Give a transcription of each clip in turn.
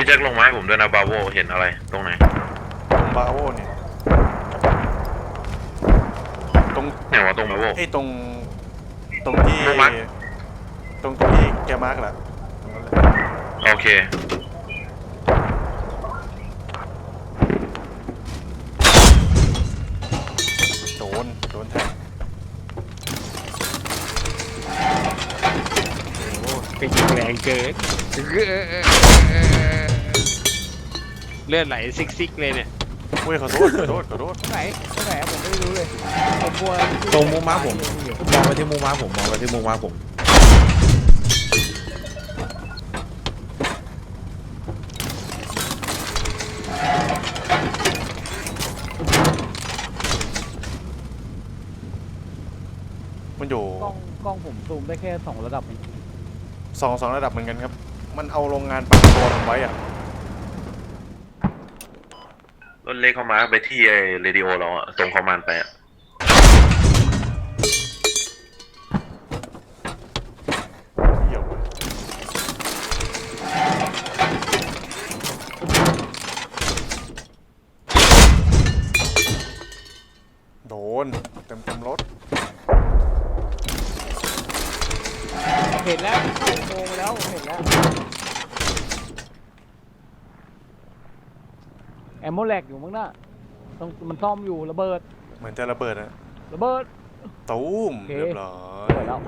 พี่แจ็คลงมาให้ผมด้วยนะบาโวเห็นอะไรตรงไหนตรงบาโวเนี่ย ตรงเนี่ยว่าตรงบาโว ไอ้ยตรง ตรงที่ ตรงมาร์ค ตรงตรงที่แกมาร์กแหละตรงนั้นเลยโอเค โดน โดนแทงโอ้ไปยิงแรงเกินเลือดไหลซิกซิกเลยเนี่ยเว้ยขอโทษขอโทษขอโทษไหนตรงไหนอะผมไม่รู้เลยผมกลัวตรงมุมม้าผมมองไปที่มุมม้าผมมองไปที่มุมม้าผมมันอยู่กล้องกล้องผมซูมได้แค่สองระดับเองสองสองระดับเหมือนกันครับ มันเอาโรงงานปักตัวผมไว้อะ รถเล็กเข้ามาไปที่ไอ้เรดิโอเราอะตรงคอมมานด์ไปอะเหี่ยวเลยโดน เต็มเต็มรถ เห็นแล้วเข้าอุโมงค์แล้วผมเห็นแล้ว แอมโมแลกอยู่มั้งน่ะต้องมันซ่อมอยู่ระเบิดเหมือนจะระเบิดอะระเบิด ตูมโอเค เรียบร้อยเปิดแล้ว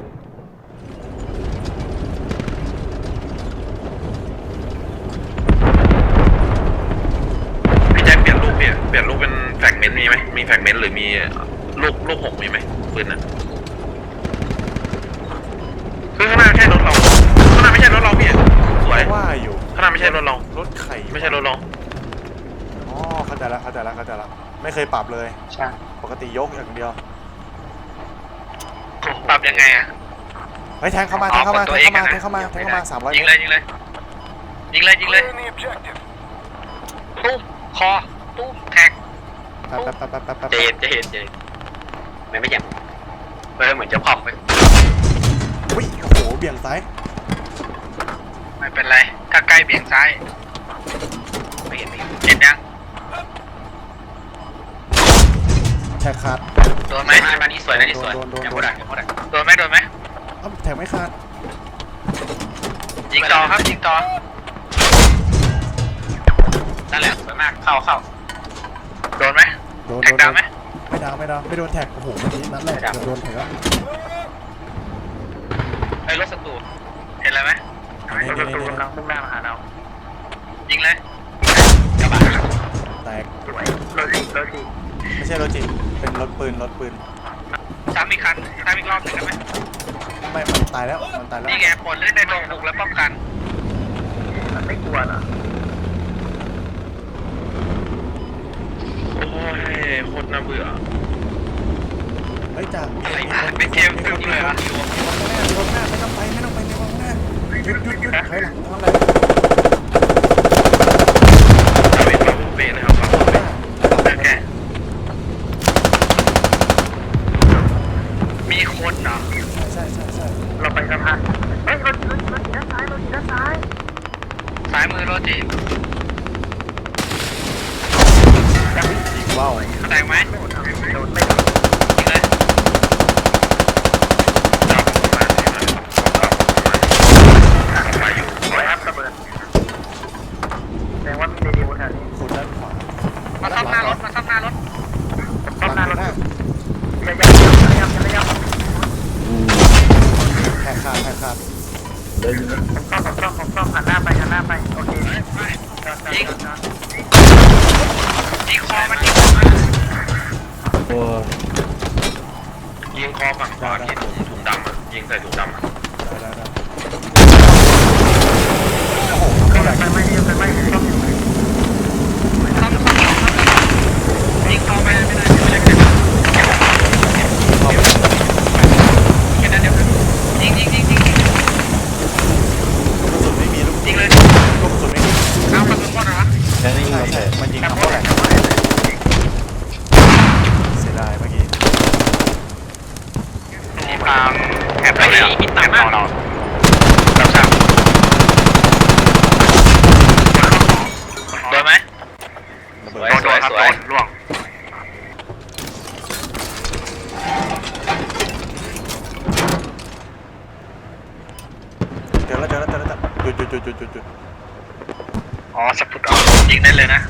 พี่แจ็คเปลี่ยนลูกพี่เปลี่ยนลูกเป็นแฟกเมนต์มีไหมมีแฟกเมนต์หรือมีลูกลูกหกมีไหมปืนน่ะคือข้างหน้าไม่ใช่รถเราข้างหน้าไม่ใช่รถเราพี่สวย ว่าอยู่ ข้างหน้าไม่ใช่รถเรา รถไข่ ไม่ใช่รถเรา อ๋อเข้า ใจแล้วเข้าใจแล้วเข้าใจแล้วไม่เคยปรับเลย ใช่ปกติยกอย่างเดียวปรับยังไงอะเฮ้ยแทงเข้ามาแทงเข้ามาแทงเข้ามาแทงเข้ามาแทงเข้ามาสามร้อยยิงเลยยิงเลยยิงเลยยิงเลยตุ้มคอตุ้มแท็กแป๊บแป๊บแป๊บแป๊บแป๊บแป๊บจะเห็นจะเห็นจะเห็นไม่ไม่ยังเออเหมือนจะพอมไปอุ้ยโอ้โหเบี่ยงซ้ายไม่เป็นไร ถ้าใกล้เบี่ยงซ้ายไม่เห็นไม่เห็นเห็นยัง แทงขาดโดนไหมมานี่สวยนะนี่สวยโดนโดนโดนยังโดนยังโดนโดนไหมโดนไหมเอ้าแทงไม่ขาดยิงต่อครับยิงต่อนั่นแหละสวยมากเข้าเข้าโดนไหมโดนแท็กดาวไหมไม่ดาวไม่ดาวไม่โดนแท็กโอ้โหเมื่อกี้นัดแรกไม่ดาวเกือบโดนแท็กแล้วไอ้รถศัตรูเห็นอะไรไหมรถศัตรูกำลังมุ่งหน้ามาหาเรายิงเลย ช่รถจีเป็นรถปืนรถปืนซ้ำอีกคันซ้ำอีกรอบหนึ่งได้ไหมไม่มันตายแล้วมันตายแล้วนี่ไงผลเล่นในโรงบุกและป้องกัน มันไม่กลัวเหรอโอ้ยโคตรน่าเบื่อเฮ้ยจ่าอะไรนะเป็นเกมตึ้งเลยเหรอรถหน้ารถหน้าไม่ต้องไปไม่ต้องไปในรถหน้าหยุดหยุดหยุดถอยหลังทำอะไรเอาเป็นมาบุฟเฟ่เลยครับมาบุฟเฟ่โอเคมีคนเหรอ ใช่ใช่ใช่ เราไปกันทันเฮ้ยรถรถรถด้านซ้ายรถด้านซ้ายซ้ายมือ รถจีนยิงว่าวแตกไหมโดนไม่โดนยิงเลยจับผมมาจับผมมามาอยู่ร้อยอัพระเบิดแสดงว่ามีเรดิโอแถวนี้ คนด้านขวา มาซ่อมหน้ารถ มาซ่อมหน้ารถ หลังหน้า ระยะระยะระยะระยะ แทกขาดแทกขาด ซ่อมซ่อมซ่อมหันหน้าไปหันหน้าไป โอเค ยิงคอมันยิงคอมันโอ้ยิงคอฝั่งขวาที่ถุงถุงดำอะยิงใส่ถุงดำอะได้ได้ได้ก็แบบไปไม่ไปไม่ซ่อมอยู่ซ่อมซ่อมซ่อมยิงคอไปไม่ได้ไม่ได้ ครับสโดวยนล่วงเจอแล้วเจอแล้วเจอแล้วจอแล้วจุดจุดจุดจุดจุดจุดอ๋อสะพุดเอายิงได้เลยนะ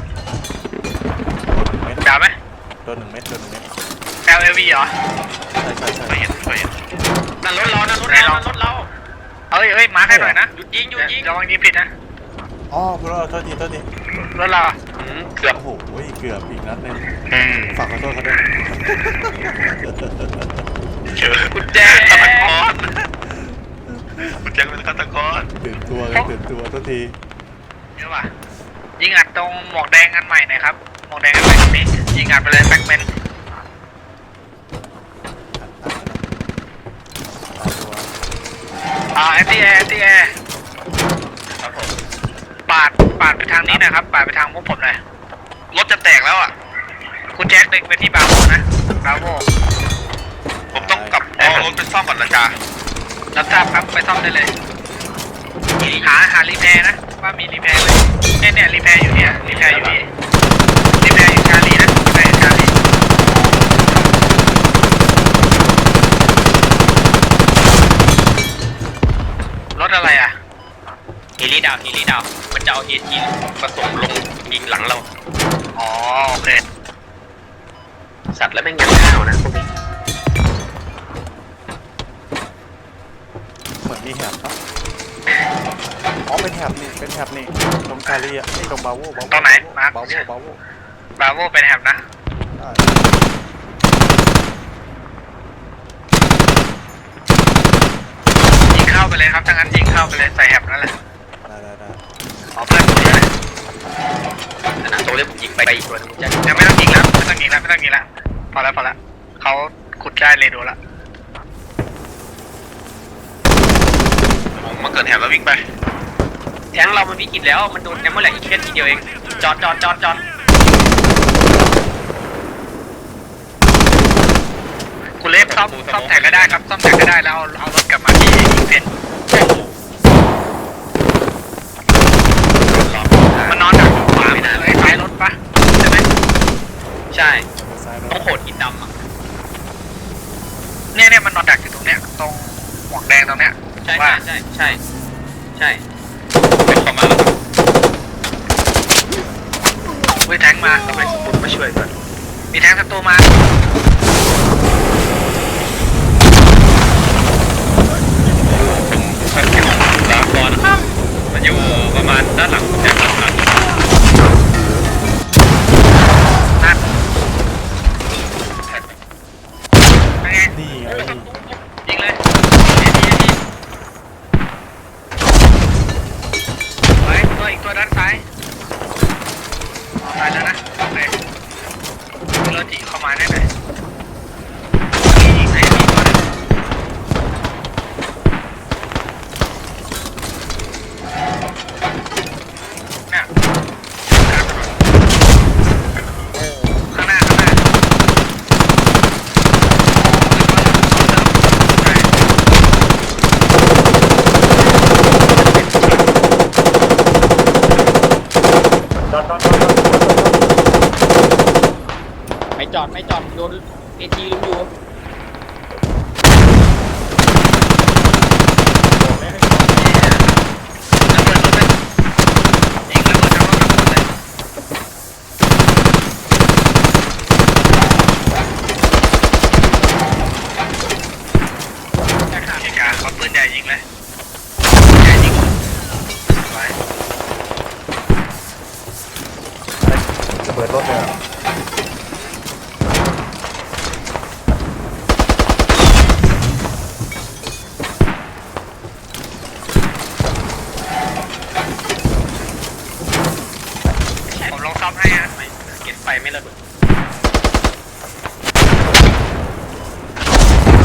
เม็ดดาวไหม โดนหนึ่งเม็ดโดนหนึ่งเม็ด LAV เหรอใช่ใช่ใช่ไม่เห็นไม่เห็นนั่นรถเรานั่นรถเรานั่นรถเราเอ้ยเอ้ยมาร์ค่หหน่อยนะหยุดยิงหยุดยิงระวังยิงผิดนะอ๋อพวกเราโทษทีโทษทีรถเราเกือบโอ้ กือบอีกนัดหนึงอืมฝากขอโทษเขาด้วยเจอกุญแจฆาตกรกุญแจเป็นฆาตกรตื่นตัวกันตื่นตัวโทษทีเดี๋ยวว่ะยิงอัดตรงหมวกแดงอันใหม่หน่อยครับ หมวกแดงอันใหม่ตรงนี้ยิงอัดไปเลยแบ็คแมนตามตัวอ่าแอนตี้แอร์แอนตี้แอร์ครับผมปาดปาดไปทางนี้นะครับ ปาดไปทางพวกผมหน่อย รถจะแตกแล้วอะ คุณแจ็คเด็กไปที่บาโวนะบาโวผมต้องกลับเอารถไปซ่อมก่อนนะจ๊ะรับทราบครับไปซ่อมได้เลยหาหารีแพร์นะว่ามีรีแพร์เลยเนี่ยเนี่ยรีแพร์อยู่เนี่ยรีแพร์อยู่นี่รีแพร์อยู่ชาลีนะรีแพร์อยู่ชาลีรถอะไรอะเฮลิดาวเฮลิดาวมันจะเอาเอทีผสมลงยิงหลังเรา อ๋อโอเค สัตว์แล้วแม่งยังห้าวนะพวกนี้เหมือนมีแถบครับอ๋อเป็นแถบนี่เป็นแถบนี่ตรงชาลีอะนี่ตรงบาโวบาโวตรงไหนมาร์คบาโวบาโวบาโวเป็นแฮมนะได้ยิงเข้าไปเลยครับถ้างั้นยิงเข้าไปเลยใส่แฮมนั่นแหละ ได้ได้ได้ ขอเพื่อนคุณเลย แต่นะตัวเรียกผมยิงไปอีกตัวหนึงจะยังไม่ต้องยิงแล้วไม่ต้องยิงแล้วไม่ต้องยิงแล้วพอแล้วพอแล้วเขาขุดได้เลยดูละผมมาเกิดแถบแล้ววิ่งไปแทงเรามันวิกฤตแล้วมันโดนแอมเมอร์แลกอีกแค่ทีเดียวเอง จอดจอดจอดจอดคุณเล็บซ่อมซ่อมแท็กก็ได้ครับซ่อมแท็กก็ได้แล้วเอาเอารถกลับมาที่ยิงเพนมันนอนดักอยู่ขวาไม่ได้เลยท้ายรถปะใช่ไหม ใช่ซ้ายต้องโหดหินดำอะเนี่ยเนี่ยมันนอนดักอยู่ตรงเนี้ยตรงหมวกแดงตรงเนี้ยใช่ว่าใช่ใช่ใช่เป็นประมาณแล้วครับเว้ยแทงมาทำไมสมบูรณ์มาช่วยก่อนมีแทงศัตรูมา ตัวด้านซ้ายตายแล้วนะโอเครถจีเข้ามาได้ไหมยิงไหนมีตัวหนึงเนี่ยกลางถนนข้างหน้าข้างหน้า ไม่ จอดไม่จอดโดนเอทีลุมอยู่เขาปืนใหญ่ยิงเลยใหญ่ยิงไว้จะเปิดรถเลย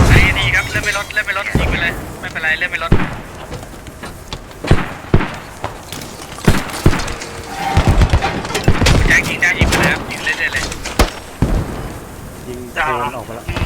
ไอ้นี่ครับเล่นไปรถเล่นไปรถยิงไปเลยไม่เป็นไรเล่นไปรถแจ็ยิงแจ็ยิงไปเลยครับยิงเรื่อยๆเลยยิงโดนออกไปแล้ว